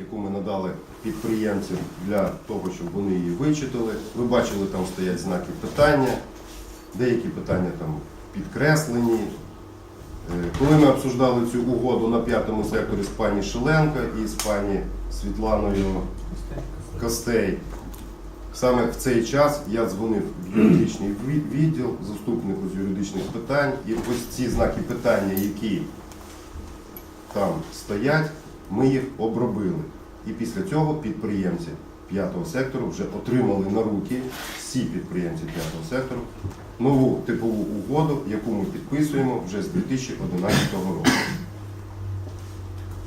яку ми надали підприємцям для того, щоб вони її вичитали. Ви бачили, там стоять знаки питання, деякі питання там підкреслені. Е, Коли ми обсуждали цю угоду на п'ятому секторі з пані Шеленко і з пані Світланою Костей, саме в цей час я дзвонив в юридичний відділ, заступнику з юридичних питань, і ось ці знаки питання, які там стоять, ми їх обробили. І після цього підприємці п'ятого сектору вже отримали на руки всі підприємці п'ятого сектору нову типову угоду, яку ми підписуємо вже з 2011 року.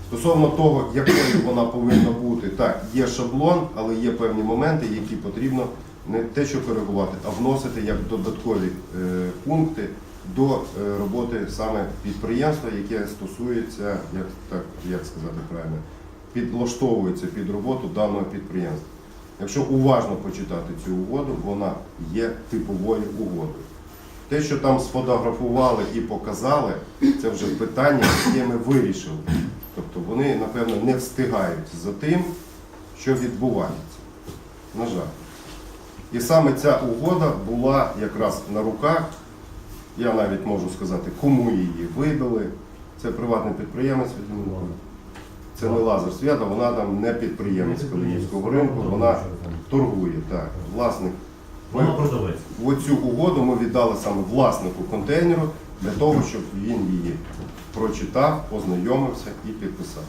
Стосовно того, якою вона повинна бути, так, є шаблон, але є певні моменти, які потрібно не те, що коригувати, а вносити як додаткові е, пункти до е, роботи саме підприємства, яке стосується, як, так, як сказати правильно, підлаштовується під роботу даного підприємства. Якщо уважно почитати цю угоду, вона є типовою угодою. Те, що там сфотографували і показали, це вже питання, яке ми вирішили. Тобто вони, напевно, не встигають за тим, що відбувається. На жаль. І саме ця угода була якраз на руках. Я навіть можу сказати, кому її видали. Це приватний підприємець. від Це не Лазар Свята, вона там не підприємець Калинівського ринку, вона торгує. Так. Власник Вона продавець. оцю угоду ми віддали саме власнику контейнеру для того, щоб він її прочитав, ознайомився і підписав.